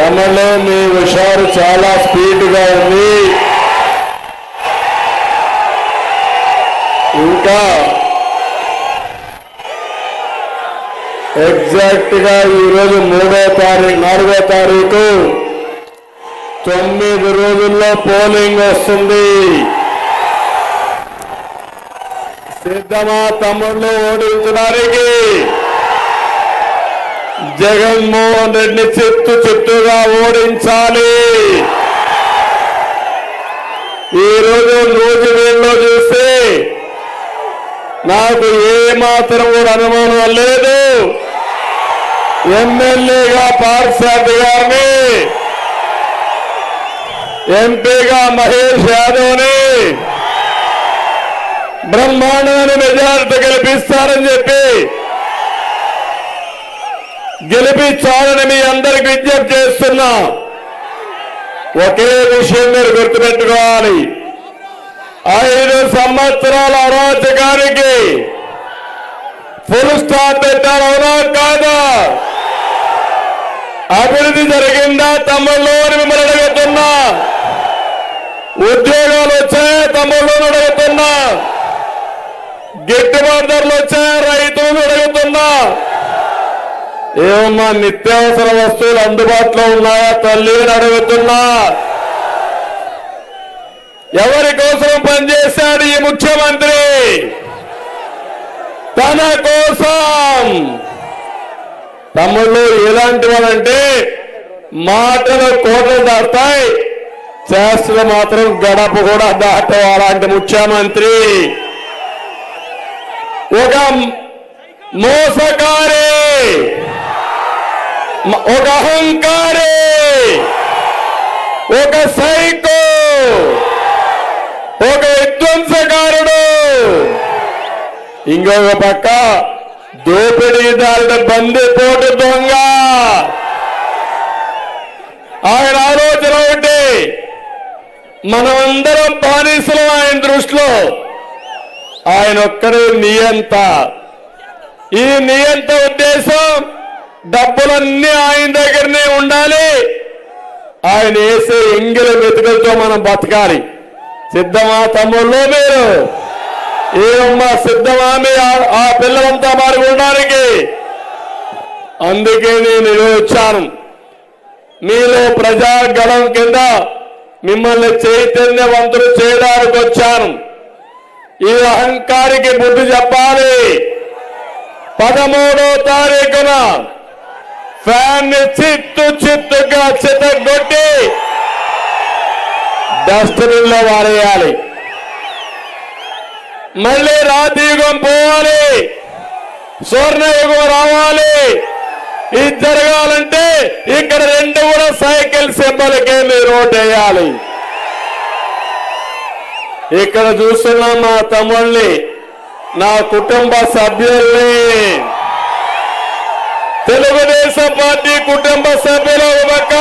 తమలో మీ హుషారు చాలా స్పీడ్గా ఉంది. ఇంకా ఎగ్జాక్ట్గా ఈరోజు మూడో తారీఖు నాలుగో తారీఖు తొమ్మిది రోజుల్లో పోలింగ్ వస్తుంది. సిద్ధమా తమ్ముళ్ళు ఓడించడానికి? జగన్మోహన్ రెడ్డిని చెట్టు చెట్టుగా ఓడించాలి. ఈ రోజు రోజు వీళ్ళు చూస్తే నాకు ఏ మాత్రం కూడా అనుమానం లేదు. ఎమ్మెల్యేగా పార్సాది గారిని ఎంపీగా మహేష్ యాదవ్ని బ్రహ్మాండమైన మెజార్టీ గెలిపిస్తారని చెప్పి గెలిపించాలని మీ అందరికి విజ్ఞప్తి చేస్తున్నా. ఒకే విషయం మీరు గుర్తుపెట్టుకోవాలి. ఐదు సంవత్సరాల అరాచకానికి ఫుల్ స్టాప్ పెట్టారు అవునా కాదా? అభివృద్ధి జరిగిందా? తమ్ముళ్ళు అని మిమ్మల్ని అడుగుతున్నా. ఉద్యోగాలు వచ్చాయా? తమ్ముళ్ళు అడుగుతున్నా. గిట్టుబాటు ధరలు వచ్చాయి రైతులను అడుగుతున్నా ఏమమ్మా నిత్యావసర వస్తువులు అందుబాటులో ఉన్నాయా తల్లి అని అడుగుతున్నా. ఎవరి కోసం పనిచేశాడు ఈ ముఖ్యమంత్రి? తన కోసం. తమ్ముళ్ళు ఎలాంటి వాళ్ళంటే మాటలు కోటలు దాటాయి చేస్తులు మాత్రం గడప కూడా దాటే అలాంటి ముఖ్యమంత్రి. ఒక మోసకారి. ఒక అహంకారి ఒక సైకో ఒక విధ్వంసకారుడు. ఇంకొక పక్క దోపిడీదారుడు బందిపోటు దొంగ. ఆయన ఆలోచన ఒకటి మనమందరం బానిసలం ఆయన దృష్టిలో. ఆయన ఒక్కడే నియంత. ఈ నియంత ఉద్దేశం డబ్బులన్నీ ఆయన దగ్గరనే ఉండాలి. ఆయన వేసే ఎంగిల మెతుకులతో మనం బతకాలి. సిద్ధమా తమ్ముళ్ళు మీరు? ఏమమ్మా సిద్ధమా మీ ఆ- పిల్లలంతా మారి ఉండడానికి? అందుకే నేను వచ్చాను. మీలో ప్రజాగణం కింద మిమ్మల్ని చైతన్యవంతులు చేయడానికి వచ్చాను. ఈ అహంకారికి బుద్ధి చెప్పాలి. పదమూడో తారీఖున ఫ్యాన్ చిత్తు చిత్తుగా చిత్తగొట్టి డస్ట్బిన్లో వారేయాలి. మళ్ళీ రాతియుగం పోవాలి. స్వర్ణయుగం రావాలి. ఇది జరగాలంటే ఇక్కడ రెండు కూడా సైకిల్ సింబల్కే మీరు వేయాలి ఇక్కడ చూస్తున్నాం మా తమ్ముళ్ళని నా కుటుంబ సభ్యుల్ని తెలుగుదేశం పార్టీ కుటుంబ సభ్యులు ఒక పక్క.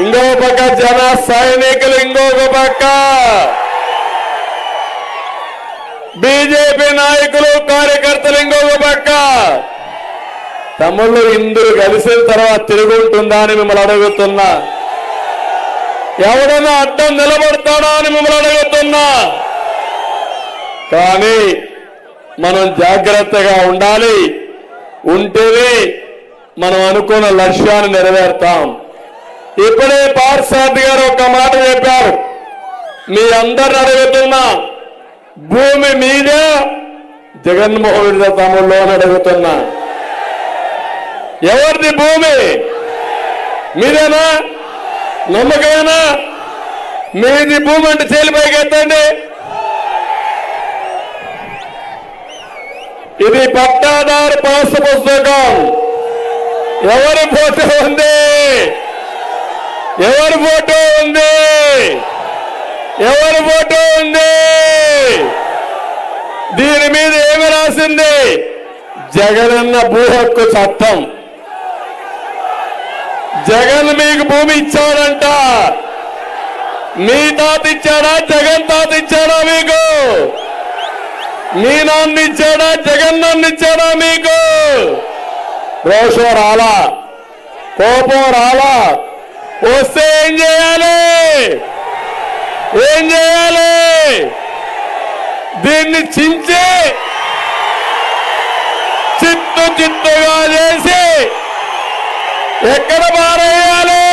ఇంకో పక్క జన సైనికులు ఇంకొక పక్క. బీజేపీ నాయకులు కార్యకర్తలు ఇంకొక పక్క. తమ్ముళ్ళు ఇందులు కలిసిన తర్వాత తిరుగుంటుందా అని మిమ్మల్ని అడుగుతున్నా. ఎవడన్నా అడ్డం నిలబడతాడా అని మిమ్మల్ని అడుగుతున్నా. కానీ మనం జాగ్రత్తగా ఉండాలి. ఉంటేనే మనం అనుకున్న లక్ష్యాన్ని నెరవేర్తాం. ఇప్పుడే పార్సారథి గారు ఒక మాట చెప్పారు. మీ అందరు అడుగుతున్నా భూమి మీద జగన్మోహన్ రెడ్డి తమ్ముళ్ళు అని అడుగుతున్నా. ఎవరిది భూమి? మీదేనా? నమ్మకమేనా? మీది భూమి అంటే చేలిపైకి ఎత్తండి ఇది పట్టాదారు పాస్ పుస్తకం. ఎవరి ఫోటో ఉంది? ఎవరి ఫోటో ఉంది? ఎవరి ఫోటో ఉంది? దీని మీద ఏమి రాసింది? జగనన్న భూ హక్కు చట్టం. జగన్ మీకు భూమి ఇచ్చాడంట. మీ తాత ఇచ్చాడా? జగన్ తాత ఇచ్చాడా మీకు? మీ ఇచ్చాడా జగన్నాన్ని ఇచ్చాడా మీకు? రోషం రాలా కోపం రాలా వస్తే ఏం చేయాలి? ఏం చేయాలి? దీన్ని చించి చిత్తు చిత్తుగా చేసి ఎక్కడ పారేయాలి?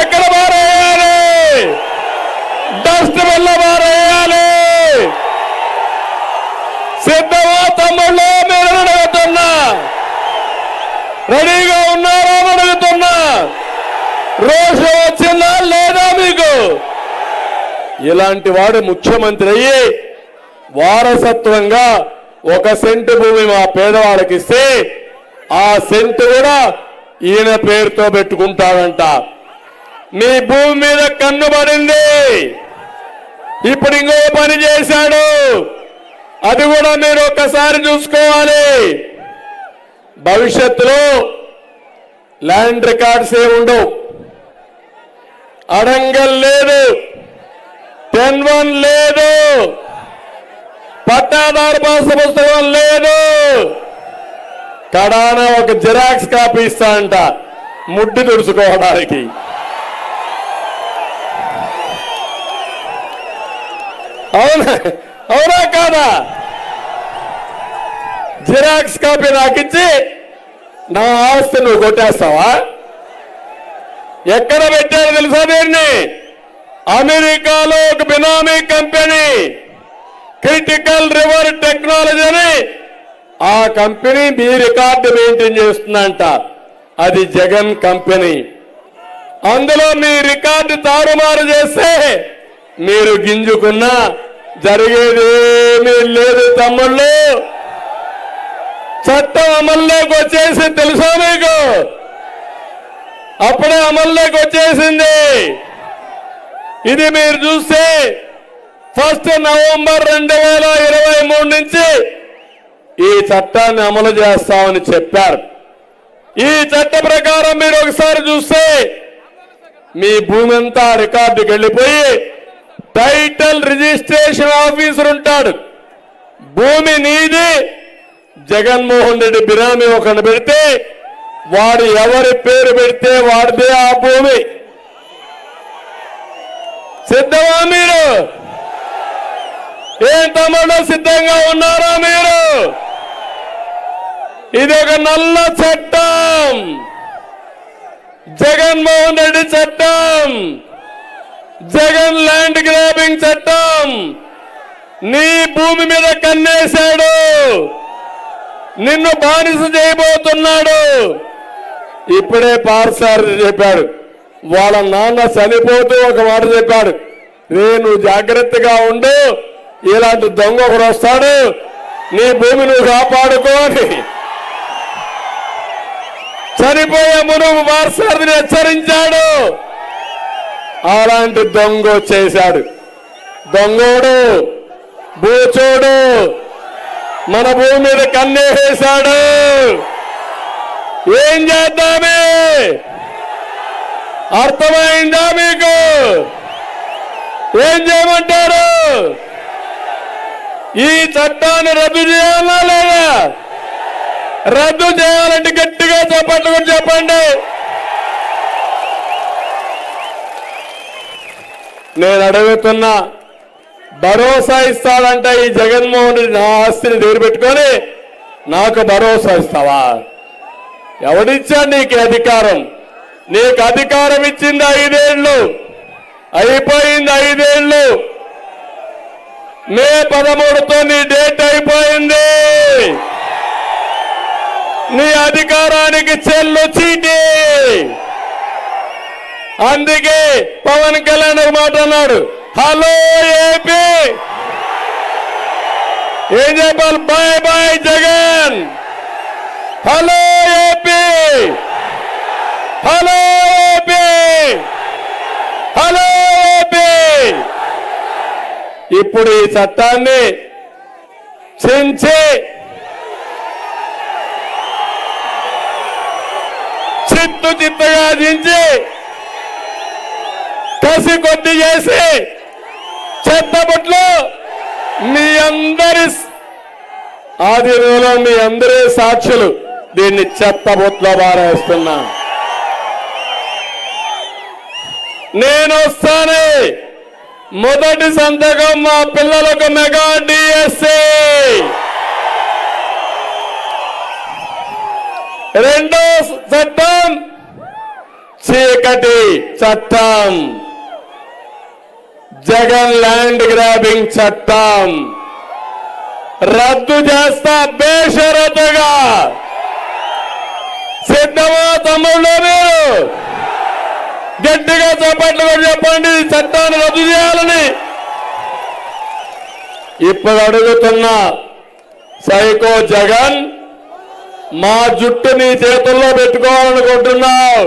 ఎక్కడ పారేయాలి? డస్ట్ వల్ల పారేయాలి? సిద్ధమా తమ్ముళ్ళు? మీరు అడుగుతున్నా. రెడీగా ఉన్నారా అడుగుతున్నా. రోజు వచ్చిందా లేదా మీకు? ఇలాంటి వాడు ముఖ్యమంత్రి అయ్యి వారసత్వంగా ఒక సెంటు భూమి మా పేదవాళ్ళకి ఇస్తే ఆ సెంటు కూడా ఈయన పేరుతో పెట్టుకుంటాడంట. మీ భూమి మీద కన్ను పడింది. ఇప్పుడు ఇంకో పని చేశాడు. అది కూడా మీరు ఒక్కసారి చూసుకోవాలి. భవిష్యత్తులో ల్యాండ్ రికార్డ్స్ ఏ ఉండవు. అడంగల్ లేదు. టెన్ వన్ లేదు. పట్టాదారు పాస పుస్తకం లేదు. కడాన ఒక జిరాక్స్ కాపీ ఇస్తా అంట. ముడ్డి తుడుచుకోవడానికి. అవునా? అవునా కాదా? జిరాక్స్ కాపీ నాకిచ్చి ఇచ్చి నా ఆస్తి నువ్వు కొట్టేస్తావా? ఎక్కడ పెట్టారు తెలుసా దీన్ని? అమెరికాలో ఒక benami company critical river technology అని ఆ కంపెనీ మీ రికార్డు మెయింటైన్ చేస్తుందంట. అది జగన్ కంపెనీ. అందులో మీ రికార్డు తారుమారు చేస్తే మీరు గింజుకున్నా జరిగేదేమీ లేదు తమ్ముళ్ళు. చట్టం అమల్లోకి వచ్చేసి తెలుసా మీకు? అప్పుడే అమల్లోకి వచ్చేసింది. ఇది మీరు చూస్తే ఫస్ట్ నవంబర్ రెండు వేల ఇరవై మూడు నుంచి ఈ చట్టాన్ని అమలు చేస్తామని చెప్పారు. ఈ చట్ట ప్రకారం మీరు ఒకసారి చూస్తే మీ భూమి అంతా రికార్డుకి వెళ్ళిపోయి టైటిల్ రిజిస్ట్రేషన్ ఆఫీసర్ ఉంటాడు. భూమి నీది. జగన్మోహన్ రెడ్డి బిరామీ ఒకరిని పెడితే వాడు ఎవరి పేరు పెడితే వాడిదే ఆ భూమి. సిద్ధమా మీరు? ఏం తమ్ముడు సిద్ధంగా ఉన్నారా మీరు? ఇది ఒక నల్ల చట్టం. జగన్మోహన్ రెడ్డి చట్టం. జగన్ ల్యాండ్ గ్రాబింగ్ చట్టం. నీ భూమి మీద కన్నేశాడు. నిన్ను బానిస చేయబోతున్నాడు. ఇప్పుడే పార్సారి చెప్పాడు. వాళ్ళ నాన్న చనిపోతూ ఒక మాట చెప్పాడు. రే నువ్వు జాగ్రత్తగా ఉండు. ఇలాంటి దొంగ ఒకడు వస్తాడు. నీ భూమి నువ్వు కాపాడుకో అని. చనిపోయే మునుగు పార్సారిని హెచ్చరించాడు. అలాంటి దొంగ చేశాడు దొంగోడు బూచోడు మన భూమి మీద కన్నేసేశాడు. ఏం చేద్దామే? అర్థమైందా మీకు? ఏం చేయమంటారు? ఈ చట్టాన్ని రద్దు చేయాలా లేదా? రద్దు చేయాలంటే గట్టిగా చెప్పండి చెప్పండి. నేను అడుగుతున్నా భరోసా ఇస్తాడంట ఈ జగన్మోహన్ రెడ్డి నా ఆస్తిని దగ్గర పెట్టుకొని నాకు భరోసా ఇస్తావా? ఎవడిచ్చా నీకు అధికారం? నీకు అధికారం ఇచ్చింది ఐదేళ్ళు అయిపోయింది ఐదేళ్ళు మే పదమూడుతో నీ డేట్ అయిపోయింది. నీ అధికారానికి చెల్లు చీటీ. అందుకే పవన్ కళ్యాణ్ ఒక మాట అన్నాడు. Hello AP! ఏం చెప్పాలి? Bye bye Jagan! Hello AP! Hello AP! Hello AP! ఇప్పుడు ఈ చట్టాన్ని చించి చిత్తు చిత్తగా దించి పసిగొడ్డి చేసి చెత్తబుట్లు మీ అందరి ఆధీనంలో మీ అందరి సాక్షులు దీన్ని చెత్తబుట్లో బారేస్తున్నా నేను వస్తానే. మొదటి సంతకం మా పిల్లలకు మెగా డిఎస్సి రెండో చట్టం చీకటి చట్టం. జగన్ ల్యాండ్ గ్రాబింగ్ చట్టం. రద్దు చేస్తా బేషరతుగా. సిద్ధమా తమ్ముళ్ళు మీరు? గట్టిగా చప్పట్లు కూడా చెప్పండి చట్టాన్ని రద్దు చేయాలని. ఇప్పుడు అడుగుతున్నా సైకో జగన్ మా జుట్టు నీ చేతుల్లో పెట్టుకోవాలనుకుంటున్నావు.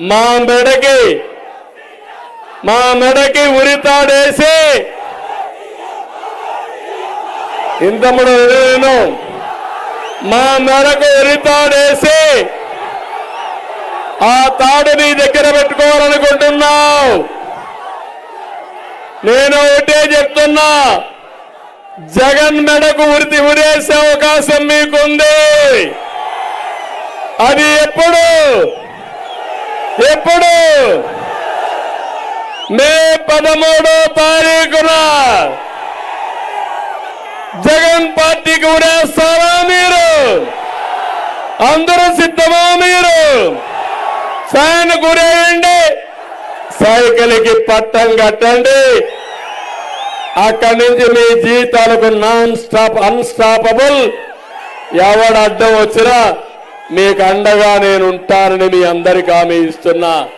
మా మెడకి మా మెడకి ఉరితాడేసి ఇంతముడు నేను మా మెడకు ఉరితాడేసి ఆ తాడు నీ దగ్గర పెట్టుకోవాలనుకుంటున్నావు. నేను ఒకటే చెప్తున్నా జగన్ మెడకు ఉరితి ఉరేసే అవకాశం మీకుంది. అది ఎప్పుడు? ఎప్పుడు? మే పదమూడో తారీఖున జగన్ పార్టీకి ఉడేస్తారా మీరు? అందరూ సిద్ధమా మీరు? సాయన గురేయండి. సైకిల్కి పట్టం కట్టండి. అక్కడి నుంచి మీ జీతాలకు నాన్ స్టాప్ అన్స్టాపబుల్. ఎవడు అడ్డం వచ్చినా మీకు అండగా నేను ఉంటానని మీ అందరికీ హామీ ఇస్తున్నా.